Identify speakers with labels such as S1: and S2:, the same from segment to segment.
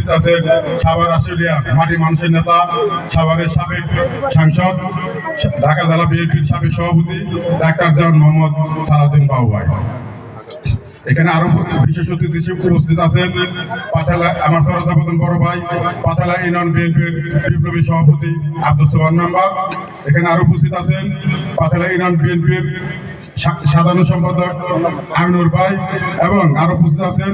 S1: উপস্থিত আছেন সাভার আশুলিয়া মাটি মানুষের নেতা, সাভারের সাবেক সাংসদ, ঢাকা জেলা বিএনপির সাবেক সভাপতি, ডাক্তার জন মোহাম্মদ সালাউদ্দিন বাবু ভাই। এখানে আরও বিশেষ অতিথি হিসেবে উপস্থিত আছেন পাঁচালা, আমার সরদাপতন বড় ভাই, পাঁচালা ইউনিয়ন বিএনপির বিপ্লবী সভাপতি আব্দুল সোহান মেম্বার। এখানে আরও উপস্থিত আছেন পাঁচালা ইউনিয়ন বিএনপির সাধারণ সম্পাদক আমিনুর ভাই এবং আরও উপস্থিত আছেন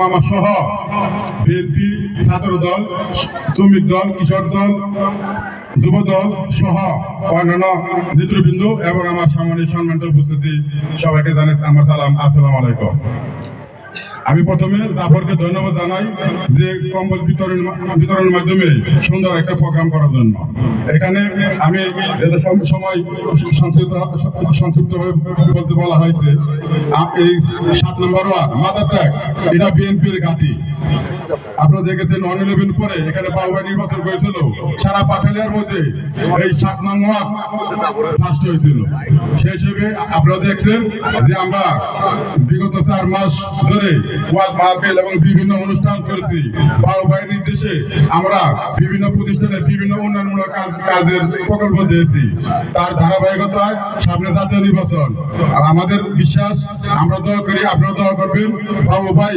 S1: মামা সহ বিএনপি ছাত্র দল দল, কিশোর দল নেতৃবৃন্দ এবং আমার সামনে সম্মানিত উপস্থিতি সবাইকে জানাই আমার সালাম, আসসালাম আলাইকুম। আমি প্রথমে জাফরকে ধন্যবাদ জানাই যে কম্বল বিতরণ বিতরণের মাধ্যমে সুন্দর একটা প্রোগ্রাম করার জন্য এখানে আমি সময় সংক্ষিপ্ত বলতে বলা হয়েছে এই সাত নম্বর ওয়ার্ড মাদার ট্যাগ এটা বিএনপির ঘাঁটি আপনারা দেখেছেন ওয়ান ইলেভেন পরে এখানে বাউবা নির্বাচন করেছিল সারা পাঠালিয়ার মধ্যে এই সাত নং ফার্স্ট হয়েছিল। সেই হিসেবে আপনারা দেখছেন যে আমরা বিগত চার মাস ধরে মাহফিল এবং বিভিন্ন অনুষ্ঠান করেছি। বাউবাই নির্দেশে আমরা বিভিন্ন প্রতিষ্ঠানে বিভিন্ন উন্নয়নমূলক কাজের প্রকল্প দিয়েছি। তার ধারাবাহিকতায় সামনে জাতীয় নির্বাচন। আর আমাদের বিশ্বাস, আমরা দয়া করি আপনারা দয়া করবেন। বাবু ভাই,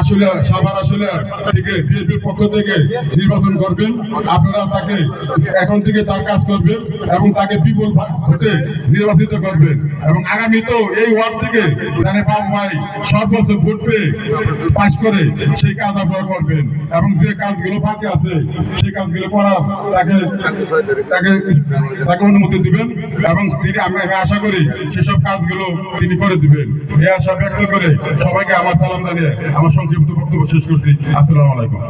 S1: আসলে সাভার আসলে থেকে বিএনপির পক্ষ থেকে নির্বাচন করবেন। আপনারা তাকে এখন থেকে তার কাজ করবেন এবং তাকে বিপুল ভোটে নির্বাচিত করবেন। এবং আগামীতেও এই ওয়ার্ড থেকে জানে বাবু ভাই সর্বোচ্চ ভোট পেয়ে পাশ করে সেই কাজ আপনারা করবেন। এবং যে কাজগুলো বাকি আছে, সেই কাজগুলো করার তাকে তাকে তাকে অনুমতি দিবেন। এবং তিনি আমি আশা করি সেসব কাজগুলো তিনি করে দিবেন। এই আশা ব্যক্ত করে সবাইকে আমার সালাম জানিয়ে আমার সংক্ষিপ্ত বক্তব্য শেষ করছি। আসসালামু আলাইকুম